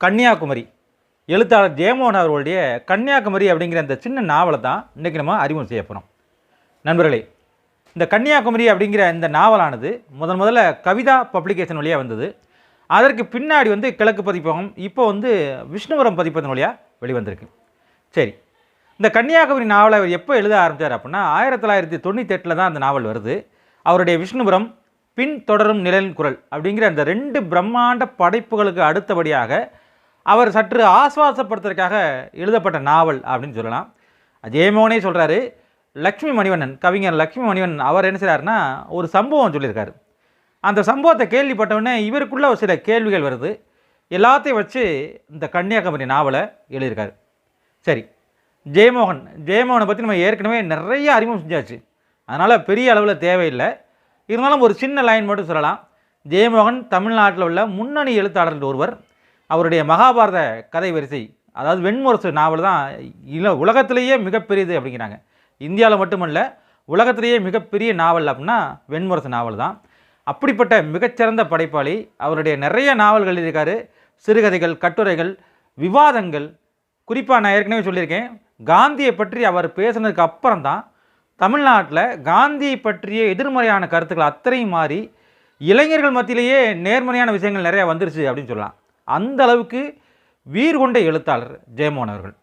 கன்னியாகுமரி. எழுத்தாளர் ஜெயமோகன் அவர்களுடைய கன்னியாகுமரி அப்படிங்கிற அந்த சின்ன நாவலை தான் இன்றைக்கி நம்ம அறிமுகம் செய்ய போகிறோம் நண்பர்களே இந்த கன்னியாகுமரி அப்படிங்கிற இந்த நாவலானது முதன் முதல்ல கவிதா பப்ளிகேஷன் வழியாக வந்தது. அதற்கு பின்னாடி வந்து கிழக்கு பதிப்பகம் இப்போ வந்து விஷ்ணுபுரம் பதிப்பதன் வழியாக வெளிவந்திருக்கு. சரி இந்த கன்னியாகுமரி நாவலை அவர் எப்போ எழுத ஆரம்பித்தார் அப்படின்னா ஆயிரத்தி தொள்ளாயிரத்தி தொண்ணூற்றி எட்டில் தான் அந்த நாவல் வருது. அவருடைய விஷ்ணுபுரம் பின் தொடரும் நிழலின் குரல் அப்படிங்கிற அந்த ரெண்டு பிரம்மாண்ட படைப்புகளுக்கு அடுத்தபடியாக அவர் சற்று ஆஸ்வாசப்படுத்துறதுக்காக எழுதப்பட்ட நாவல் அப்படின்னு சொல்லலாம். ஜெயமோகனே சொல்கிறாரு லக்ஷ்மி மணிவண்ணன் கவிஞர் லக்ஷ்மி மணிவண்ணன் அவர் என்ன செய்கிறாருன்னா ஒரு சம்பவம் சொல்லியிருக்காரு. அந்த சம்பவத்தை கேள்விப்பட்டவுடனே இவருக்குள்ளே ஒரு சில கேள்விகள் வருது. எல்லாத்தையும் வச்சு இந்த கன்னியாகுமரி நாவலை எழுதியிருக்காரு. சரி ஜெயமோகன் ஜெயமோகனை பற்றி நம்ம ஏற்கனவே நிறைய அறிமுகம் செஞ்சாச்சு. அதனால் பெரிய அளவில் தேவையில்லை. இருந்தாலும் ஒரு சின்ன லைன் மட்டும் சொல்லலாம். ஜெயமோகன் தமிழ்நாட்டில் உள்ள முன்னணி எழுத்தாளர்கள் ஒருவர் அவருடைய மகாபாரத கதை வரிசை அதாவது வெண்முரசு நாவல் தான் இல உலகத்திலேயே மிகப்பெரியது அப்படிங்கிறாங்க. இந்தியாவில் மட்டுமல்ல உலகத்திலேயே மிகப்பெரிய நாவல் அப்படின்னா வெண்முரசு நாவல் தான். அப்படிப்பட்ட மிகச்சிறந்த படைப்பாளி அவருடைய நிறைய நாவல்கள் எழுதியிருக்காரு. சிறுகதைகள் கட்டுரைகள் விவாதங்கள். குறிப்பாக நான் ஏற்கனவே சொல்லியிருக்கேன் காந்தியை பற்றி அவர் பேசுனதுக்கு அப்புறம் தான் தமிழ்நாட்டில் காந்தியை பற்றிய எதிர்மறையான கருத்துக்கள் அத்தனையும் மாறி இளைஞர்கள் மத்தியிலேயே நேர்மறையான விஷயங்கள் நிறையா வந்துருச்சு அப்படின்னு சொல்லலாம். அந்த அளவுக்கு வீர் கொண்ட எழுத்தாளர் ஜெயமோகன் அவர்கள்.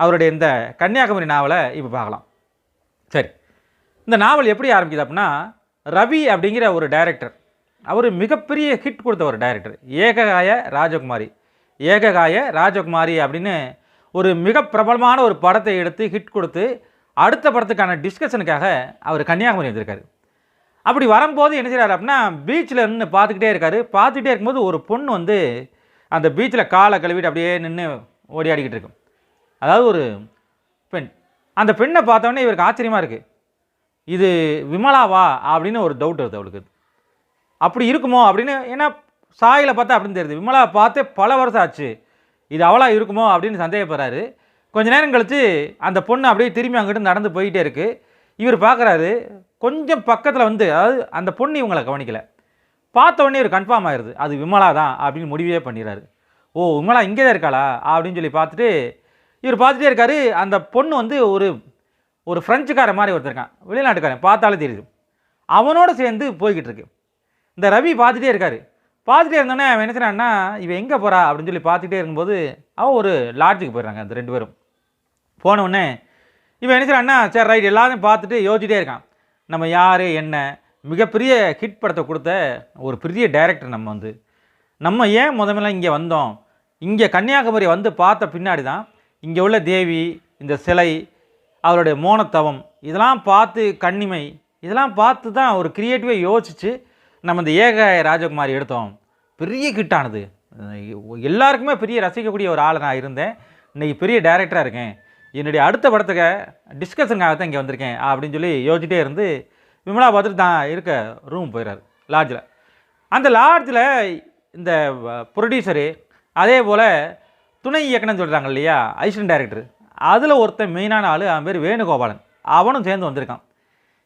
அவருடைய இந்த கன்னியாகுமரி நாவலை இப்போ பார்க்கலாம். சரி. இந்த நாவல் எப்படி ஆரம்பிக்குது அப்படின்னா ரவி அப்படிங்கிற ஒரு டைரக்டர் அவர் மிகப்பெரிய ஹிட் கொடுத்த ஒரு டைரக்டர் ஏககாய ராஜகுமாரி. ஏககாய ராஜகுமாரி அப்படின்னு ஒரு மிக பிரபலமான ஒரு படத்தை எடுத்து ஹிட் கொடுத்து அடுத்த படத்துக்கான டிஸ்கஷனுக்காக அவர் கன்னியாகுமரி வந்திருக்காரு. அப்படி வரும்போது என்ன செய்கிறார் அப்படின்னா பீச்சில் நின்று பார்த்துக்கிட்டே இருக்காரு. பார்த்துக்கிட்டே இருக்கும்போது ஒரு பொண்ணு வந்து அந்த பீச்சில் காலை கழுவிட்டு அப்படியே நின்று ஓடியாடிக்கிட்டு இருக்கும். அதாவது ஒரு பெண். அந்த பெண்ணை பார்த்தோன்னே இவருக்கு ஆச்சரியமாக இருக்குது இது விமலாவா அப்படின்னு ஒரு டவுட் வருது அவளுக்கு. அப்படி இருக்குமோ அப்படின்னு ஏன்னா சாயில் பார்த்தா அப்படின்னு தெரியுது. விமலா பார்த்தே பல வருஷம் ஆச்சு. இது அவளாக இருக்குமோ அப்படின்னு சந்தேகப்படுறாரு. கொஞ்ச நேரம் கழித்து அந்த பொண்ணு அப்படியே திரும்பி அங்கிட்டு நடந்து போயிட்டே இருக்கு. இவர் பார்க்குறாரு கொஞ்சம் பக்கத்தில் வந்து அதாவது அந்த பொண்ணு இவங்களை கவனிக்கலை. பார்த்த உடனே ஒரு கன்ஃபார்ம் ஆயிடுது அது விமலா தான் அப்படின்னு முடிவே பண்ணிடுறாரு. ஓ விமலா இங்கே தான் இருக்காளா? அப்படின்னு சொல்லி பார்த்துட்டு இவர் பார்த்துட்டே இருக்காரு. அந்த பொண்ணு வந்து ஒரு ஒரு ஃப்ரெஞ்சுக்கார மாதிரி ஒருத்தருக்கான் வெளிநாட்டுக்காரன். பார்த்தாலே தெரியுது. அவனோட சேர்ந்து போய்கிட்டு இருக்கு. இந்த ரவி பார்த்துட்டே இருக்காரு. பார்த்துட்டே இருந்தோடனே அவன் என்ன இவன் எங்கே போகிறா அப்படின்னு சொல்லி பார்த்துட்டே இருக்கும்போது அவன் ஒரு லாட்ஜுக்கு போயிடுறாங்க அந்த ரெண்டு பேரும். போனவுடனே இவன் என்ன சரி ரைட் எல்லாத்தையும் பார்த்துட்டு யோசிச்சிட்டே இருக்கான். நம்ம யார் என்ன? மிகப்பெரிய ஹிட் படத்தை கொடுத்த ஒரு பெரிய டைரக்டர் நம்ம வந்து. நம்ம ஏன் முதல்ல இங்கே வந்தோம்? இங்கே கன்னியாகுமரி வந்து பார்த்த பின்னாடி தான் இங்கே உள்ள தேவி இந்த சிலை அவருடைய மோனத்தவம் இதெல்லாம் பார்த்து கண்ணிமை இதெல்லாம் பார்த்து தான் ஒரு க்ரியேட்டிவாக யோசித்து நம்ம இந்த ஏக ராஜகுமாரி எடுத்தோம். பெரிய கிட்டானது எல்லாருக்குமே பெரிய ரசிக்கக்கூடிய ஒரு ஆள் நான் இருந்தேன். இன்றைக்கி பெரிய டைரக்டராக இருக்கேன். என்னுடைய அடுத்த படத்துக்கு டிஸ்கஷனுக்காக தான் இங்கே வந்திருக்கேன் அப்படின்னு சொல்லி யோசிச்சுட்டே இருந்து விமலா பார்த்துட்டு தான் இருக்க ரூம் போயிடுறாரு லாட்ஜில் அந்த லாட்ஜில் இந்த ப்ரொடியூசரு அதே போல் துணை இயக்குனர் சொல்கிறாங்க இல்லையா ஐஸ்டன் டைரக்டர் அதில் ஒருத்தன் மெயினான ஆள் அவன் பேர் வேணுகோபாலன். அவனும் சேர்ந்து வந்திருக்கான்.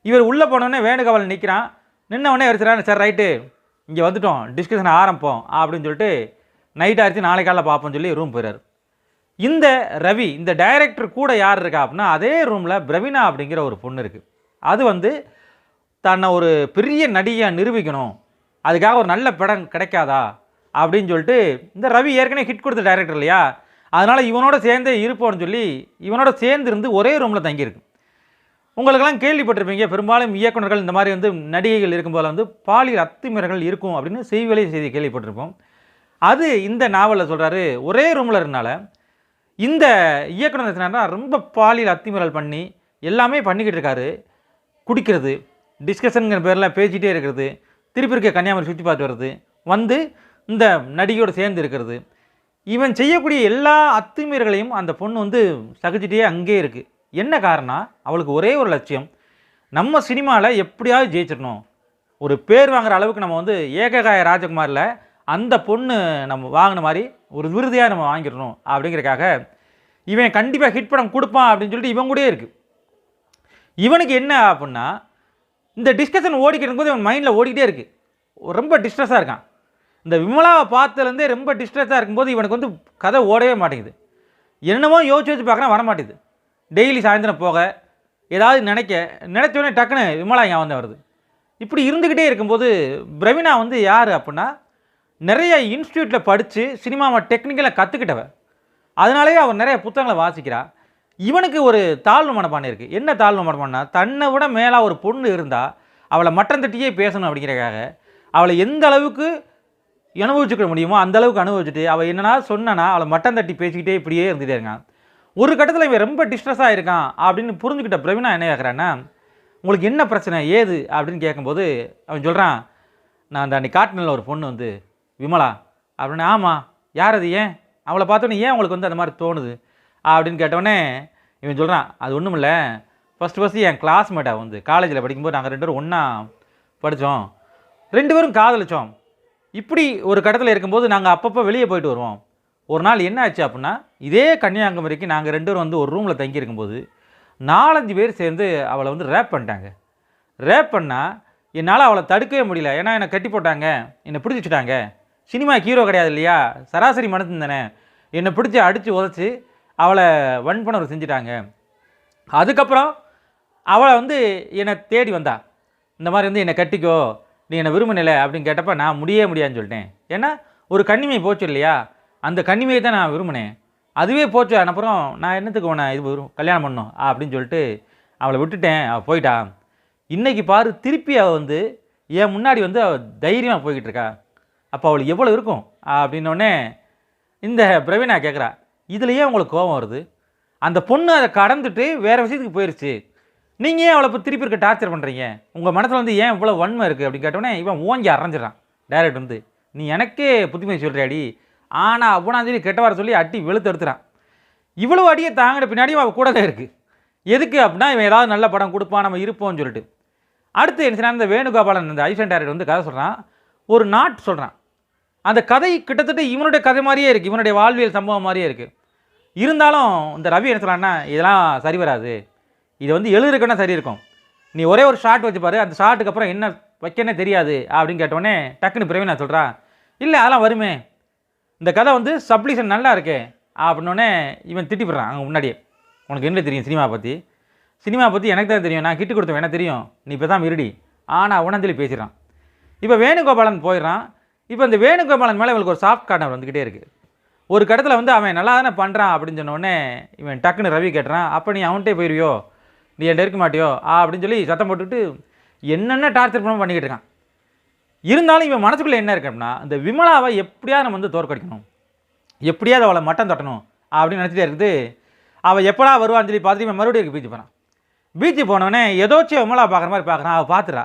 இவர் உள்ளே போனோடனே வேணுகோபாலன் நிற்கிறான் நின்ன உடனே சார் சரி ரைட்டு இங்கே வந்துட்டோம். டிஸ்கஷன் ஆரம்பிப்போம். அப்படின்னு சொல்லிட்டு நைட் ஆயிடுச்சு நாளை காலையில் பார்ப்போம்னு சொல்லி ரூம் போயிறாரு. இந்த ரவி இந்த டைரக்டர் கூட யார் இருக்கா அப்படின்னா அதே ரூமில் பிரவீனா அப்படிங்கிற ஒரு பொண்ணு இருக்குது அது வந்து தன்னை ஒரு பெரிய நடிகை நிரூபிக்கணும். அதுக்காக ஒரு நல்ல படம் கிடைக்காதா? அப்படின்னு சொல்லிட்டு இந்த ரவி ஏற்கனவே ஹிட் கொடுத்த டைரக்டர் இல்லையா? அதனால் இவனோட சேர்ந்தே இருப்போம்னு சொல்லி இவனோட சேர்ந்து இருந்து ஒரே ரூமில் தங்கியிருக்கு. உங்களுக்கெல்லாம் கேள்விப்பட்டிருப்பீங்க பெரும்பாலும் இயக்குனர்கள் இந்த மாதிரி வந்து நடிகைகள் இருக்கும்போது வந்து பாலியல் அத்துமீறல்கள் இருக்கும் அப்படின்னு செய்திகளை செய்தி கேள்விப்பட்டிருப்போம். அது இந்த நாவலில் சொல்கிறாரு ஒரே ரூமில் இருந்தனால இந்த இயக்குனர் ரொம்ப பாலியல் அத்துமீறல் பண்ணி எல்லாமே பண்ணிக்கிட்டு இருக்காரு குடிக்கிறது. டிஸ்கஷனுங்கிற பேரில் பேசிகிட்டே இருக்கிறது. திருப்பி இருக்க கன்னியாகுமரி சுற்றி பார்த்து வர்றது. வந்து இந்த நடிகையோடு சேர்ந்து இருக்கிறது. இவன் செய்யக்கூடிய எல்லா அத்துமீறல்களையும் அந்த பொண்ணு வந்து சகிச்சிட்டே அங்கேயே இருக்குது என்ன காரணம் அவளுக்கு ஒரே ஒரு லட்சியம். நம்ம சினிமாவில் எப்படியாவது ஜெயிச்சிடணும். ஒரு பேர் வாங்குற அளவுக்கு நம்ம வந்து ஏககாய ராஜகுமாரில் அந்த பொண்ணு நம்ம வாங்கின மாதிரி ஒரு விருதையாக நம்ம வாங்கிடணும் அப்படிங்கிறக்காக இவன் கண்டிப்பாக ஹிட் படம் கொடுப்பான் அப்படின்னு சொல்லிட்டு இவன் கூடயே இருக்குது இவனுக்கு என்ன அப்படின்னா இந்த டிஸ்கஷன் ஓடிக்கிட்டு இருக்கும்போது இவன் மைண்டில் ஓடிக்கிட்டே இருக்குது ரொம்ப டிஸ்ட்ரெஸ்ஸாக இருக்கான். இந்த விமலாவை பார்த்ததுலேருந்தே ரொம்ப டிஸ்ட்ரெஸ்ஸாக இருக்கும்போது இவனுக்கு வந்து கதை ஓடவே மாட்டேங்குது. என்னமோ யோசிச்சு வச்சு பார்க்குறேன் வர மாட்டேங்குது டெய்லி சாயந்தரம் போக ஏதாவது நினைக்க நினைச்சோடனே டக்குன்னு விமலா ஞாபகம் வந்து வருது. இப்படி இருந்துக்கிட்டே இருக்கும்போது பிரவீனா வந்து யார் அப்படின்னா நிறைய இன்ஸ்டியூட்டில் படித்து சினிமாவை டெக்னிக்கலாக கற்றுக்கிட்டவ அதனாலேயே அவர் நிறைய புத்தகங்களை வாசிக்கிறாள் இவனுக்கு ஒரு தாழ்வு மனப்பான் இருக்குது என்ன தாழ்வு மனப்பான்னா தன்னை விட மேலே ஒரு பொண்ணு இருந்தால் அவளை மட்டம் தட்டியே பேசணும் அப்படிங்கிறக்காக அவளை எந்த அளவுக்கு அனுபவிச்சுக்க முடியுமோ அந்த அளவுக்கு அனுபவிச்சுட்டு அவள் என்னன்னா சொன்னனா அவளை மட்டம் தட்டி பேசிக்கிட்டே இப்படியே இருந்துகிட்டே இருக்கான். ஒரு கட்டத்தில் இவன் ரொம்ப டிஸ்ட்ரெஸ்ஸாக இருக்கான் அப்படின்னு புரிஞ்சுக்கிட்ட பிரவீனா என்ன கேட்குறான்னா உங்களுக்கு என்ன பிரச்சனை ஏது? அப்படின்னு கேட்கும்போது அவன் சொல்கிறான் நான் அந்த அன்றைக்கி காட்டினில் ஒரு பொண்ணு வந்து விமலா. அப்படின்னு ஆமாம் யார் அது ஏன்? அவளை பார்த்தோன்னே ஏன் அவங்களுக்கு வந்து அந்த மாதிரி தோணுது? அப்படின்னு கேட்டோடனே இவன் சொல்கிறான் அது ஒன்றும் இல்லை ஃபஸ்ட்டு ஃபஸ்ட்டு என் கிளாஸ்மேட்டாக வந்து காலேஜில் படிக்கும்போது நாங்கள் ரெண்டு பேரும் ஒன்றா படித்தோம் ரெண்டு பேரும் காதலிச்சோம். இப்படி ஒரு கட்டத்தில் இருக்கும்போது நாங்கள் அப்பப்போ வெளியே போயிட்டு வருவோம். ஒரு நாள் என்ன ஆச்சு அப்படின்னா இதே கன்னியாகுமரிக்கு நாங்கள் ரெண்டு பேரும் வந்து ஒரு ரூமில் தங்கியிருக்கும்போது நாலஞ்சு பேர் சேர்ந்து அவளை வந்து ரேப் பண்ணிட்டாங்க. ரேப் பண்ணால் என்னால் அவளை தடுக்கவே முடியல. ஏன்னா என்னை கட்டி போட்டாங்க. என்னை பிடிச்சிட்டாங்க சினிமா ஹீரோ கிடையாது இல்லையா? சராசரி மனுஷன் தானே. என்னை பிடிச்சி அடித்து உதச்சி அவளை வன்புணர்வு செஞ்சுட்டாங்க. அதுக்கப்புறம் அவளை வந்து என்னை தேடி வந்தா. இந்த மாதிரி வந்து என்னை கட்டிக்கோ நீ என்னை விரும்பினில அப்படின்னு கேட்டப்ப நான் முடியவே முடியாதுன்னு சொல்லிட்டேன். ஏன்னா ஒரு கன்னிமை போச்சு இல்லையா? அந்த கன்னிமையை தான் நான் விரும்பினேன். அதுவே போச்சு. அப்புறம் நான் என்னத்துக்கு உன இது வரும் கல்யாணம் பண்ணோம் அப்படின்னு சொல்லிட்டு அவளை விட்டுட்டேன். அவள் போயிட்டா. இன்றைக்கி பாரு திருப்பி அவள் வந்து என் முன்னாடி வந்து அவள் தைரியமாக போய்கிட்டு இருக்கா. அப்போ அவளுக்கு எவ்வளோ இருக்கும்? அப்படின்னோடனே இந்த பிரவீனா கேட்குறா இதுலேயே உங்களுக்கு கோபம் வருது. அந்த பொண்ணு அதை கடந்துட்டு வேறு விஷயத்துக்கு போயிடுச்சு நீங்கள் ஏன் அவளை இப்போ திருப்பி இருக்க டார்ச்சர் பண்ணுறீங்க உங்கள் மனசில் வந்து ஏன் இவ்வளோ வன்மை இருக்குது அப்படின்னு கேட்டோன்னே இவன் ஓங்கி அரைஞ்சிடறான். டேரக்ட் வந்து நீ எனக்கே புத்திமதி சொல்கிறியாடி ஆனால் அவ்வளோ சொல்லி கெட்ட வர சொல்லி அட்டி வெளுத்து எடுத்துறான். இவ்வளோ அடியை தாங்கின பின்னாடியும் அவள் கூட தான் இருக்குது எதுக்கு அப்படின்னா இவன் ஏதாவது நல்ல படம் கொடுப்பான் நம்ம இருப்போம்னு சொல்லிட்டு. அடுத்து என்ன செய்றான், இந்த வேணுகோபாலன் இந்த ஐசன் டைரக்ட் வந்து கதை சொல்கிறான் ஒரு நாட் சொல்கிறான் அந்த கதை கிட்டத்தட்ட இவனுடைய கதை மாதிரியே இருக்குது இவனுடைய வாழ்வியல் சம்பவம் மாதிரியே இருக்குது இருந்தாலும் இந்த ரவி என்ன சொல்கிறான்னா இதெல்லாம் சரி வராது. இது வந்து எழுதுறதுக்குன்னா சரி இருக்கும். நீ ஒரே ஒரு ஷார்ட் வச்சுப்பாரு அந்த ஷார்ட்டுக்கு அப்புறம் என்ன வைக்கனே தெரியாது அப்படின்னு கேட்டோடனே டக்குன்னு பிரவீனா சொல்கிறா இல்லை அதெல்லாம் வருமே. இந்த கதை வந்து சப்ளிஷன் நல்லா இருக்கே. அப்படின்னோடனே இவன் திட்டிப்படுறான் அங்கே முன்னாடியே. உனக்கு என்ன தெரியும் சினிமா பற்றி சினிமா பற்றி எனக்கு தான் தெரியும். நான் கிட்டு கொடுத்தேன் எனக்கு தெரியும். நீ இப்போ தான் இருடி ஆனால் உணர்ந்தலி பேசிடுறான். இப்போ வேணுகோபாலன் போயிடுறான். இப்போ இந்த வேணுகோபாலன் மேலே இவளுக்கு ஒரு சாஃப்ட் கார்னர் வந்துக்கிட்டே இருக்குது ஒரு கடத்தில் வந்து அவன் நல்லா தானே பண்ணுறான் அப்படின்னு சொன்னோடனே இவன் டக்குன்னு ரவி கேட்டுறான் அப்போ நீ அவன்கிட்டே போயிருவியோ? நீ என்கிட்ட இருக்க மாட்டியோ? ஆ அப்படின்னு சொல்லி சத்தம் போட்டுட்டு என்னென்ன டார்ச்சர் பண்ண பண்ணிக்கிட்டு இருக்கான். இருந்தாலும் இவன் மனசுக்குள்ளே என்ன இருக்கு அப்படின்னா இந்த விமலாவை எப்படியாவது நம்ம வந்து தோற்கடிக்கணும். எப்படியாவது அவளை மட்டம் தட்டணும் அப்படின்னு நினச்சிட்டே இருக்குது. அவள் எப்படா வருவான்னு சொல்லி பார்த்துட்டு இவன் மறுபடியும் பீச்சு போகிறான் பீச்சு போனவொடனே ஏதோச்சும் விமலா பார்க்குற மாதிரி பார்க்குறான் அவள் பார்த்துறா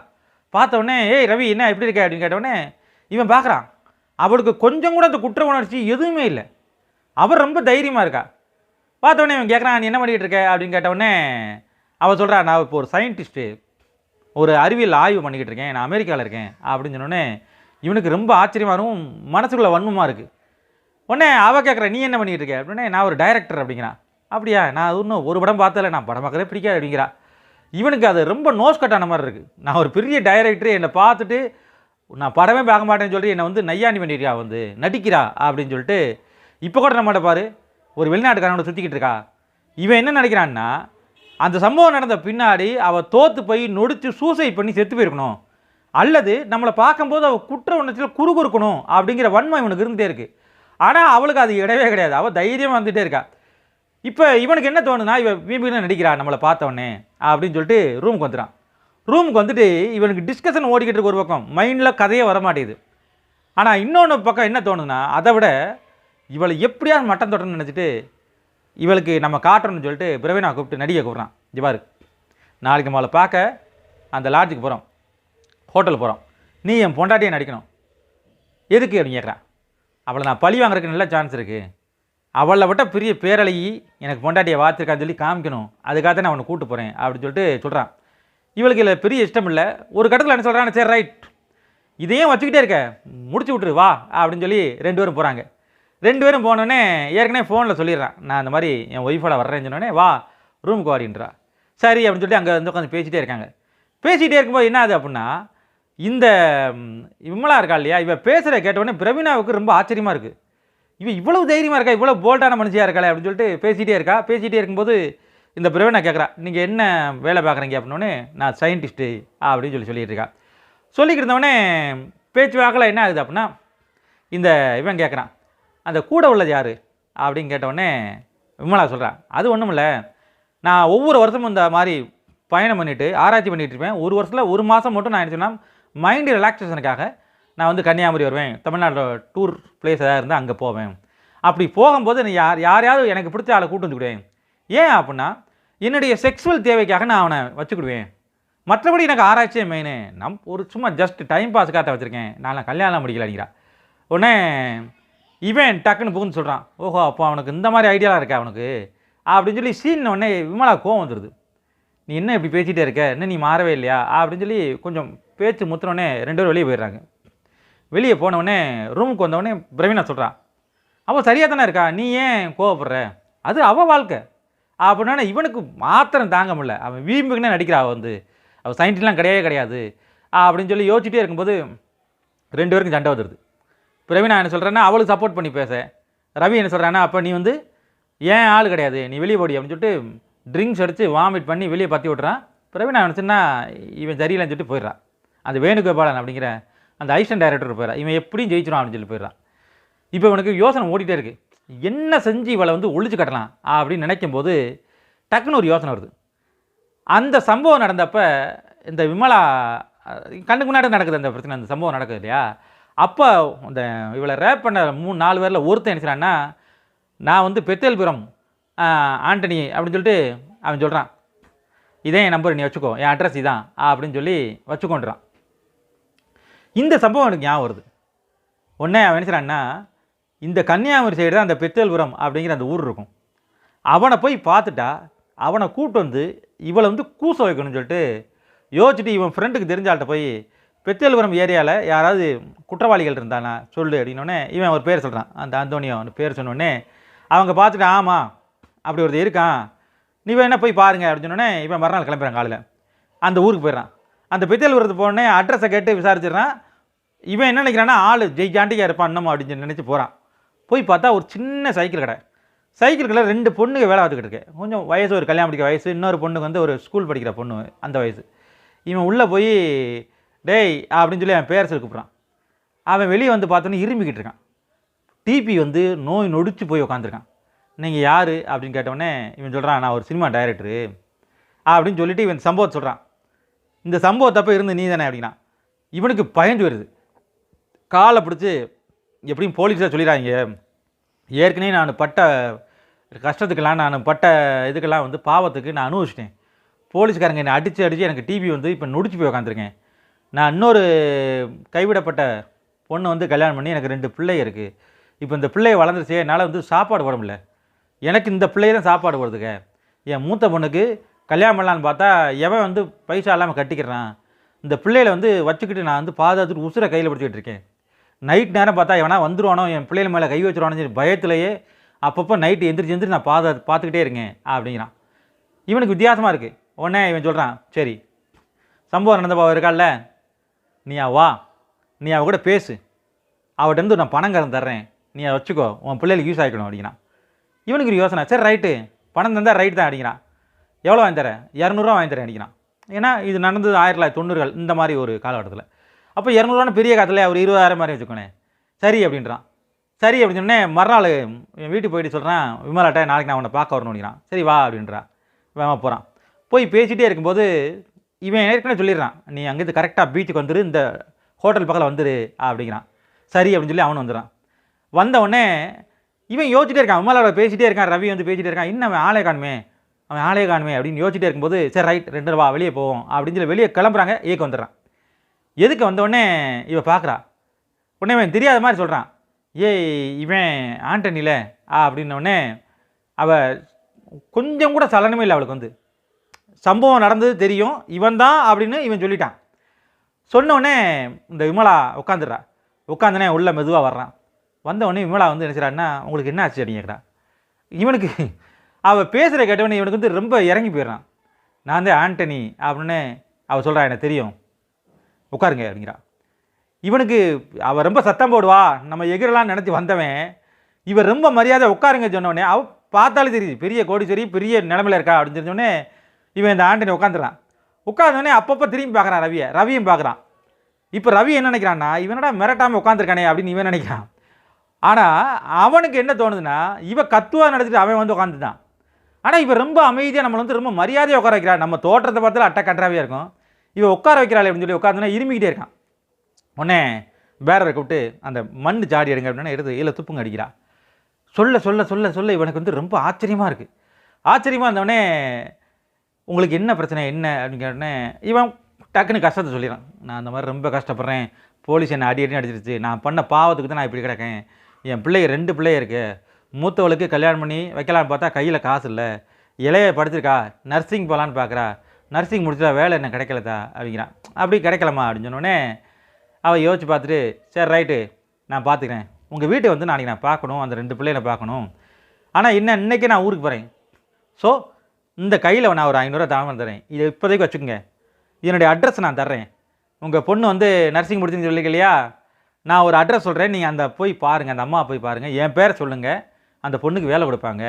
பார்த்த உடனே ஏய் ரவி என்ன எப்படி இருக்க? அப்படின்னு கேட்டவொடனே இவன் பார்க்குறான் அவளுக்கு கொஞ்சம் கூட அந்த குற்ற உணர்ச்சி எதுவுமே இல்லை. அவர் ரொம்ப தைரியமாக இருக்கா? பார்த்த உடனே இவன் கேட்குறான் நீ என்ன பண்ணிகிட்டு இருக்க? அப்படின்னு கேட்டவுடனே அவள் சொல்கிறா நான் இப்போ ஒரு சயின்டிஸ்ட்டு ஒரு அறிவியல் ஆய்வு பண்ணிக்கிட்டு இருக்கேன் நான் அமெரிக்காவில் இருக்கேன் அப்படின்னு சொன்னோடனே இவனுக்கு ரொம்ப ஆச்சரியமாக இருக்கும் மனசுக்குள்ளே வன்மமாக இருக்குது உடனே அவள் கேட்குற நீ என்ன பண்ணிகிட்டு இருக்க? அப்படின்னே நான் ஒரு டைரக்டர் அப்படிங்கிறான். அப்படியா? நான் இன்னும் ஒரு படம் பார்த்ததில்ல நான் படம் பார்க்கவே பிடிக்காது அப்படிங்கிறா. இவனுக்கு அது ரொம்ப நோஸ் கட்டான மாதிரி இருக்குது நான் ஒரு பெரிய டைரக்டர் என்னை பார்த்துட்டு நான் படமே பார்க்க மாட்டேன்னு சொல்லிட்டு என்னை வந்து நையாண்டி பண்ணிடுறா வந்து நடிக்கிறா அப்படின்னு சொல்லிட்டு இப்போ கூட நம்மகிட்ட பாரு ஒரு வெளிநாட்டுக்காரனோட சுற்றிக்கிட்டு இருக்கா. இவன் என்ன நினைக்கிறான்னா அந்த சம்பவம் நடந்த பின்னாடி அவள் தோற்று போய் நொடித்து சூசைட் பண்ணி செத்து போயிருக்கணும். அல்லது நம்மளை பார்க்கும்போது அவள் குற்ற உணர்ச்சியில் குறுகுறுக்கணும் அப்படிங்கிற வன்மை இவனுக்கு இருந்துகிட்டே இருக்குது ஆனால் அவளுக்கு அது இடவே கிடையாது. அவள் தைரியமாக வந்துகிட்டே இருக்கா. இப்போ இவனுக்கு என்ன தோணுனா இவன் வீம்புன்னு நடிக்கிறா நம்மளை பார்த்தவொடனே அப்படின்னு சொல்லிட்டு ரூமுக்கு வந்துடான் ரூமுக்கு வந்துட்டு இவனுக்கு டிஸ்கஷன் ஓடிக்கிட்டு இருக்க ஒரு பக்கம். மைண்டில் கதையே வர மாட்டேங்குது ஆனால் இன்னொன்று பக்கம் என்ன தோணுதுன்னா அதை விட இவளை எப்படியாவது மட்டம் தொட்டணும்னு நினச்சிட்டு இவளுக்கு நம்ம காட்டணும்னு சொல்லிட்டு பிரவீனா கூப்பிட்டு நடிகை கூப்பிட்றான். ஜிவாரு நாளைக்கு நம்மளை பார்க்க அந்த லாட்ஜுக்கு போகிறோம் ஹோட்டல் போகிறோம் நீ என் பொண்டாட்டியை நடிக்கணும். எதுக்கு அப்படின்னு கேட்குறான் அவளை நான் பழி வாங்குறதுக்கு நல்ல சான்ஸ் இருக்குது அவளை விட்ட பெரிய பேரழகி எனக்கு பொண்டாட்டியை வாத்திருக்கான்னு சொல்லி காமிக்கணும். அதுக்காக தான் நான் அவனை கூப்பிட்டு போகிறேன் அப்படின்னு சொல்லிட்டு சொல்கிறான் இவளுக்கு இல்லை பெரிய இஷ்டம் இல்லை. ஒரு கட்டத்தில் என்ன சொல்கிறான் சரி ரைட் இதையும் வச்சுக்கிட்டே இருக்க. முடிச்சு விட்ரு வா அப்படின்னு சொல்லி ரெண்டு பேரும் போகிறாங்க ரெண்டு பேரும் போனோடனே ஏற்கனவே ஃபோனில் சொல்லிடுறான். நான் அந்த மாதிரி என் ஒய்ஃபோட வர்றேன்னு சொன்னோடனே வா ரூமுக்கு வாடின்றா. சரி அப்படின்னு சொல்லிட்டு அங்கே வந்து உட்காந்து பேசிகிட்டே இருக்காங்க. பேசிகிட்டே இருக்கும்போது என்ன ஆகுது அப்படின்னா இந்த விமலா இருக்கா இல்லையா? இவள் பேசுகிற கேட்டவுடனே பிரவீனாவுக்கு ரொம்ப ஆச்சரியமாக இருக்குது இவள் இவ்வளவு தைரியமாக இருக்கா? இவ்வளோ போல்டான மனுஷியாக இருக்காளே அப்படின்னு சொல்லிட்டு பேசிகிட்டே இருக்கா. பேசிகிட்டே இருக்கும்போது இந்த பிரவீனா கேட்குறா நீங்கள் என்ன வேலை பார்க்குறீங்க? அப்படின்னோடனே நான் சயின்டிஸ்ட்டு அப்படின்னு சொல்லி சொல்லிகிட்டு இருக்கா. சொல்லிக்கிட்டு இருந்தவொடனே பேச்சு வாக்கில் என்ன ஆகுது அப்படின்னா இந்த இவன் கேட்குறான் அந்த கூட உள்ளது யார்? அப்படின்னு கேட்டவுடனே விமலா சொல்கிறான் அது ஒன்றும் இல்லை. நான் ஒவ்வொரு வருஷமும் இந்த மாதிரி பயணம் பண்ணிவிட்டு ஆராய்ச்சி பண்ணிகிட்டு இருப்பேன். ஒரு வருஷத்தில் ஒரு மாதம் மட்டும் நான் என்ன சொன்னால் மைண்டு ரிலாக்ஸேஷனுக்காக நான் வந்து கன்னியாகுமரி வருவேன். தமிழ்நாட்டில் டூர் பிளேஸ் ஏதாவது இருந்தால் அங்கே போவேன். அப்படி போகும்போது யார் யாரையாவது எனக்கு பிடிச்ச ஆளை கூட்டு வந்துக்கிடுவேன் ஏன் அப்படின்னா என்னுடைய செக்ஸுவல் தேவைக்காக நான் அவனை வச்சுக்கிடுவேன். மற்றபடி எனக்கு ஆராய்ச்சியே மெயினு நம் ஒரு சும்மா ஜஸ்ட் டைம் பாஸுக்காக வச்சுருக்கேன். நான் கல்யாணம் முடிக்கலங்கிறா உடனே இவன் டக்குன்னு புகுந்து சொல்கிறான் ஓஹோ அப்போ அவனுக்கு இந்த மாதிரி ஐடியாலாம் இருக்கா அவனுக்கு? அப்படின்னு சொல்லி சீன் உடனே விமலா கோவம் வந்துடுது நீ என்ன இப்படி பேசிகிட்டே இருக்க? இன்னும் நீ மாறவே இல்லையா? அப்படின்னு சொல்லி கொஞ்சம் பேச்சு முத்தினோடனே ரெண்டு பேரும் வெளியே போயிடுறாங்க. வெளியே போனவுடனே ரூமுக்கு வந்தவுடனே பிரவீனா சொல்கிறான் அவள் சரியாக தானே இருக்கா? நீ ஏன் கோவப்படுற? அது அவள் வாழ்க்கை. அப்படின்னா இவனுக்கு மாத்திரம் தாங்க முடியல. அவன் வீம்புக்குன்னே நடிக்கிறா வந்து. அவள் சயின்டிஸ்ட்லாம் கிடையவே கிடையாது. அப்படின்னு சொல்லி யோசிச்சுட்டே இருக்கும்போது ரெண்டு பேருக்கும் சண்டை வந்துடுது. பிரவீனா என்ன சொல்கிறேன்னா அவளுக்கு சப்போர்ட் பண்ணி பேச. ரவி என்ன சொல்கிறான்னா அப்போ நீ வந்து ஏன் ஆள் கிடையாது? நீ வெளியே போடி. அப்படின்னு சொல்லிட்டு ட்ரிங்க்ஸ் அடித்து வாமிட் பண்ணி வெளியே பற்றி விட்றான் பிரவீனா நினச்சுன்னா இவன் சரியில்லைன்னு சொல்லிட்டு போயிடுறான். அந்த வேணுகோபாலன் அப்படிங்கிற அந்த ஐஸ்டன் டைரக்டர் போயிடறான். இவன் எப்படியும் ஜெயிச்சிடும் அப்படின்னு சொல்லி போயிடுறான். இப்போ இவனுக்கு யோசனை ஓடிட்டே இருக்கு. என்ன செஞ்சு இவளை வந்து ஒழிச்சு கட்டலாம் அப்படின்னு நினைக்கும்போது டக்குன்னு ஒரு யோசனை வருது. அந்த சம்பவம் நடந்தப்ப இந்த விமலா கண்ணுக்கு முன்னாடி நடக்குது அந்த பிரச்சனை அந்த சம்பவம் நடக்குது இல்லையா? அப்போ இந்த இவளை ரேப் பண்ண மூணு நாலு பேரில் ஒருத்தன் என்ன நான் வந்து பெத்தேல்புரம் ஆண்டனி அப்படின்னு சொல்லிட்டு அவன் சொல்கிறான் இதே என் நம்பர் நீ வச்சுக்கோ என் அட்ரஸ் இதான் அப்படின்னு சொல்லி வச்சுக்கொண்டுறான் இந்த சம்பவம் எனக்கு ஞாபகம் வருது. உடனே அவன் என்ன இந்த கன்னியாகுமரி சைடு தான் அந்த பெத்தேல்புரம் அப்படிங்கிற அந்த ஊர் இருக்கும். அவனை போய் பார்த்துட்டா அவனை கூப்பிட்டு வந்து இவளை வந்து கூச வைக்கணும்னு சொல்லிட்டு யோசிச்சுட்டு இவன் ஃப்ரெண்டுக்கு தெரிஞ்ச ஆள்கிட்ட போய் பெத்தேல்புரம் ஏரியாவில் யாராவது குற்றவாளிகள் இருந்தானா? சொல்லு அப்படின்னோடனே இவன் ஒரு பேர் சொல்கிறான் அந்த அந்தோனியோ அவன் பேர் சொன்னோடனே அவங்க பார்த்துட்டு ஆமாம் அப்படி ஒருத்தர் இருக்கான். நீ வேணா போய் பாருங்க அப்படின்னு சொன்னோடனே இவன் மறுநாள் கிளம்புறான் காலையில். அந்த ஊருக்கு போயிடுறான். அந்த பெத்தேல்புரத்துக்கு போனோடனே அட்ரஸை கேட்டு விசாரிச்சிடுறான். இவன் என்ன நினைக்கிறான்னா ஆள் ஜெய்ஜாண்டிக்காக இருப்பான் இன்னமும் அப்படின்னு நினச்சி போகிறான் போய் பார்த்தா ஒரு சின்ன சைக்கிள் கடை. சைக்கிள் கடை ரெண்டு பொண்ணுங்க வேலை பார்த்துக்கிட்டு இருக்கு. கொஞ்சம் வயசு ஒரு கல்யாணம் படிக்கிற வயசு இன்னொரு பொண்ணுக்கு வந்து ஒரு ஸ்கூல் படிக்கிற பொண்ணு அந்த வயசு. இவன் உள்ளே போய் டேய் அப்படின்னு சொல்லி அவன் பேர் கூப்பிட்றான். அவன் வெளியே வந்து பார்த்தோன்னே இருமிக்கிட்டு இருக்கான். டிபி வந்து நோய் நொடிச்சு போய் உட்காந்துருக்கான் நீங்கள் யார்? அப்படின்னு கேட்டவொடனே இவன் சொல்கிறான் நான் ஒரு சினிமா டைரக்டரு அப்படின்னு சொல்லிட்டு இவன் சம்பவத்தை சொல்கிறான் இந்த சம்பவத்தப்போ இருந்து நீ தானே அப்படின்னா. இவனுக்கு பயந்து வருது. காலை பிடிச்சி எப்படியும் போலீஸில் சொல்லிடுறாங்க ஏற்கனவே நான் பட்ட கஷ்டத்துக்கெல்லாம் நான் பட்ட இதுக்கெல்லாம் வந்து பாவத்துக்கு நான் அனுபவிச்சிட்டேன். போலீஸ்காரங்க என்னை அடித்து அடித்து எனக்கு டிவி வந்து இப்போ நொடிச்சு போய் உக்காந்துருக்கேன். நான் இன்னொரு கைவிடப்பட்ட பொண்ணு வந்து கல்யாணம் பண்ணி எனக்கு ரெண்டு பிள்ளை இருக்குது இப்போ இந்த பிள்ளையை வளர்ந்துருச்சு என்னால் வந்து சாப்பாடு போட முடியல. எனக்கு இந்த பிள்ளையை தான் சாப்பாடு போடுறதுக்க. என் மூத்த பொண்ணுக்கு கல்யாணம் பண்ணலான்னு பார்த்தா எவன் வந்து பைசா இல்லாமல் கட்டிக்கிறான். இந்த பிள்ளையில வந்து வச்சுக்கிட்டு நான் வந்து பாதுகாத்துட்டு உசுரை கையில் பிடிச்சிக்கிட்டு இருக்கேன். நைட் நேரம் பார்த்தா எவனா வந்துடுவானோ என் பிள்ளைகள் மேலே கை வச்சிருவானோ சொல்லி பயத்திலேயே அப்பப்போ நைட்டு எந்திரிச்சு எந்திரிச்சு நான் பாதா பார்த்துக்கிட்டே இருக்கேன் அப்படிங்கிறான். இவனுக்கு வித்தியாசமாக இருக்குது உடனே இவன் சொல்கிறான் சரி சம்பவம் நடந்தப்பா இருக்கால நீ வா. நீ அவ கூட பேசு. அவட்டேருந்து நான் பணம் கறந்து தர்றேன். நீ அதை வச்சுக்கோ. உன் பிள்ளைகளுக்கு யூஸ் ஆகிக்கணும் அப்படிங்கிறான். இவனுக்கு ஒரு யோசனை சரி ரைட்டு பணம் தந்தால் ரைட் தான் அடிக்கிறான் எவ்வளோ வாங்கி தரேன் இரநூறுவா வாங்கி தரேன் அடிக்கிறான் ஏன்னா இது நடந்தது ஆயிரத்தி தொள்ளாயிரத்தி தொண்ணூறுகள் இந்த மாதிரி ஒரு காலகட்டத்தில். அப்போ இரநூறுவான பெரிய காலத்தில் அவர் இருபதாயிரம் மாதிரி வச்சுக்கோனே. சரி அப்படின்றான். சரி அப்படின்னு சொன்னே மறுநாள் என் வீட்டுக்கு போயிட்டு சொல்கிறேன் விமலாட்ட நாளைக்கு நான் உன்னை பார்க்க வரணும் அப்படிங்கிறான் சரி வா அப்படின்றான் வேகமாக போகிறான் போய் பேசிகிட்டே இருக்கும்போது இவன் ஏற்கனவே சொல்லிடுறான் நீ அங்கேருந்து கரெக்டாக பீச்சுக்கு வந்துரு இந்த ஹோட்டல் பக்கத்தில் வந்துரு அப்படிங்கிறான். சரி அப்படின்னு சொல்லி அவனும் வந்துடுறான் வந்தவுடனே இவன் யோசிச்சிட்டே இருக்கான். விமலாவோட பேசிகிட்டே இருக்கான் ரவி வந்து பேசிகிட்டே இருக்கான். இன்னும் அவன் ஆளே காணுமே அவன் ஆளே காணுமே அப்படின்னு யோசிச்சிட்டே இருக்கும்போது சரி ரைட் ரெண்டு ரூபா வெளியே போவோம் அப்படின்னு சொல்லி வெளியே கிளம்புறாங்க ஏக்கு வந்துடுறான். எதுக்கு வந்த இவன் பார்க்குறா உடனே இவன் தெரியாத மாதிரி சொல்கிறான் ஏய் இவன் ஆண்டனில ஆ அப்படின்னோடனே அவள் கொஞ்சம் கூட சலனமே இல்லை அவளுக்கு வந்து. சம்பவம் நடந்தது தெரியும். இவன் தான் அப்படின்னு இவன் சொல்லிட்டான். சொன்னோடனே இந்த விமலா உட்காந்துடுறா உட்காந்துனே உள்ளே மெதுவாக வர்றான். வந்தவொடனே விமலா வந்து என்ன உங்களுக்கு என்ன ஆச்சு? அப்படின்னு கேட்குறான் இவனுக்கு அவள் பேசுகிற கேட்டவனே இவனுக்கு வந்து ரொம்ப இறங்கி போயிடுறான். நான் தான் ஆண்டனி அப்படின்னு அவள் சொல்கிறா எனக்கு தெரியும். உட்காருங்க அப்படிங்கிறா. இவனுக்கு அவள் ரொம்ப சத்தம் போடுவா. நம்ம எகிரலாம் நினச்சி வந்தவன் இவர் ரொம்ப மரியாதை உட்காருங்க சொன்னோடனே அவ பார்த்தாலே தெரியுது பெரிய கோடிச்சேரி பெரிய நிலமையில இருக்கா அப்படின்னு தெரிஞ்சோடனே இவன் இந்த ஆண்டனி உட்காந்துறான் உட்காந்தோடனே அப்பப்போ திரும்பி பார்க்குறான் ரவியை ரவியும் பார்க்குறான். இப்போ ரவி என்ன நினைக்கிறான்னா இவனடா மிரட்டாமல் உட்காந்துருக்கானே அப்படின்னு இவன் நினைக்கிறான். ஆனால் அவனுக்கு என்ன தோணுதுன்னா இவ கத்துவா நடத்திட்டு அவன் வந்து உட்காந்துட்டான் ஆனால் இவன் ரொம்ப அமைதியாக நம்மளை வந்து ரொம்ப மரியாதையாக உட்கார வைக்கிறான் நம்ம தோற்றத்தை பார்த்தாலும் அட்டை கட்டுறாவே இருக்கும். இவன் உட்கார வைக்கிறாள் அப்படின்னு சொல்லி உட்காந்துனா இருமிக்கிட்டே இருக்கான். உடனே பேரரை கூப்பிட்டு அந்த மண் ஜாடி எடுங்க அப்படின்னா எடுத்து இல்லை துப்புங்க அடிக்கிறா. சொல்ல சொல்ல சொல்ல சொல்ல இவனுக்கு வந்து ரொம்ப ஆச்சரியமாக இருக்குது ஆச்சரியமாக இருந்தவொடனே உங்களுக்கு என்ன பிரச்சனை என்ன? அப்படின்னு கேட்டோடனே இவன் டக்குன்னு கஷ்டத்தை சொல்லிடுறான் நான் அந்த மாதிரி ரொம்ப கஷ்டப்படுறேன். போலீஸ் என்னை அடி அடி அடிச்சிருச்சு. நான் பண்ண பாவத்துக்கு தான் நான் இப்படி கிடக்கேன். என் பிள்ளைங்க ரெண்டு பிள்ளைய இருக்குது மூத்தவளுக்கு கல்யாணம் பண்ணி வைக்கலான்னு பார்த்தா கையில் காசு இல்லை. இலைய படிச்சிருக்கா. நர்சிங் போகலான்னு பார்க்குறா நர்சிங் முடிச்சா வேலை என்ன கிடைக்கலதா? அப்படிங்கிறான். அப்படி கிடைக்கலம்மா அப்படின்னு சொன்னோடனே அவள் யோசிச்சு பார்த்துட்டு சரி ரைட்டு நான் பார்த்துக்கிறேன். உங்கள் வீட்டை வந்து நாளைக்கு நான் பார்க்கணும். அந்த ரெண்டு பிள்ளைகளை பார்க்கணும். ஆனால் என்ன இன்றைக்கே நான் ஊருக்கு போகிறேன் ஸோ இந்த கையில் நான் ஒரு ஐநூறுரூவா தாமரம் தரேன். இதை இப்போதைக்கு வச்சுக்கோங்க. என்னுடைய அட்ரஸ் நான் தர்றேன். உங்கள் பொண்ணு வந்து நர்சிங் முடிச்சுன்னு சொல்லிக்க இல்லையா? நான் ஒரு அட்ரஸ் சொல்கிறேன் நீங்கள் அந்த போய் பாருங்கள் அந்த அம்மா போய் பாருங்கள் என் பேரை சொல்லுங்கள் அந்த பொண்ணுக்கு வேலை கொடுப்பாங்க.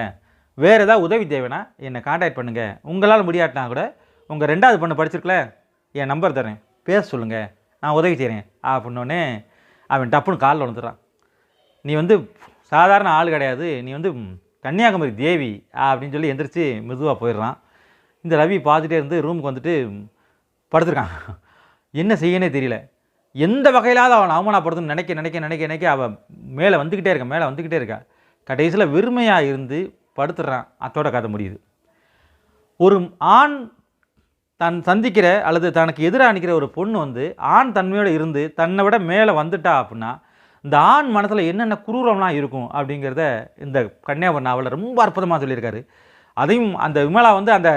வேறு ஏதாவது உதவி தேவைன்னா என்னை காண்டாக்ட் பண்ணுங்கள் உங்களால் முடியாட்டினா கூட உங்கள் ரெண்டாவது பொண்ணு படிச்சிருக்கல? என் நம்பர் தரேன். பேச சொல்லுங்கள் நான் உதவி செய்கிறேன் அப்படின்னோடனே அவன் டப்புன்னு காலில் விழுந்துடுறான். நீ வந்து சாதாரண ஆள் கிடையாது. நீ வந்து கன்னியாகுமரி தேவி அப்படின்னு சொல்லி எந்திரிச்சு மெதுவாக போயிடுறான். இந்த ரவி பார்த்துட்டே இருந்து ரூமுக்கு வந்துட்டு படுத்துருக்கான். என்ன செய்யனே தெரியல. எந்த வகையிலாவது அவன் அவமானப்படுத்தணும்னு நினைக்க நினைக்க நினைக்க நினைக்க அவன் மேலே வந்துக்கிட்டே இருக்கான் மேலே வந்துக்கிட்டே இருக்கா. கடைசியில் வெறுமையாக இருந்து படுத்துடுறான். அத்தோட கதை முடியுது. ஒரு ஆண் தான் சந்திக்கிற அல்லது தனக்கு எதிராக நிற்கிற ஒரு பொண்ணு வந்து ஆண் தன்மையோடு இருந்து தன்னை விட மேலே வந்துட்டா அப்படின்னா இந்த ஆண் மனசில் என்னென்ன குரூரம்லாம் இருக்கும் அப்படிங்கிறத இந்த கன்னியாகுமரி நாவலில் ரொம்ப அற்புதமாக சொல்லியிருக்காரு. அதையும் அந்த விமலா வந்து அந்த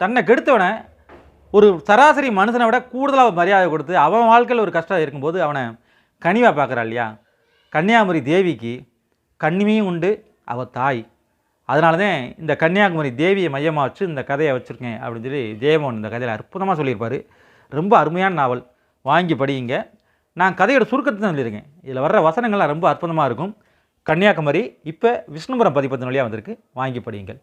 தன்னை கெடுத்தவனை ஒரு சராசரி மனுஷனை விட கூடுதலாக மரியாதை கொடுத்து அவன் வாழ்க்கையில் ஒரு கஷ்டம் இருக்கும்போது அவனை கனிவாக பார்க்குறா இல்லையா? கன்னியாகுமரி தேவிக்கு கண்ணிமையும் உண்டு அவள் தாய். அதனால தான் இந்த கன்னியாகுமரி தேவியை மையமாக வச்சு இந்த கதையை வச்சுருக்கேன் அப்படின்னு சொல்லி ஜெயமோகன் இந்த கதையில் அற்புதமாக சொல்லியிருப்பார். ரொம்ப அருமையான நாவல். வாங்கி படியுங்க. நான் கதையோட சுருக்கத்தை தான் சொல்லியிருக்கேன். இதில் வர்ற வசனங்கள்லாம் ரொம்ப அற்புதமாக இருக்கும். கன்னியாகுமரி இப்போ விஷ்ணுபுரம் பதிப்பத்தின் வழியாக வந்திருக்கு. வாங்கி படியுங்கள்.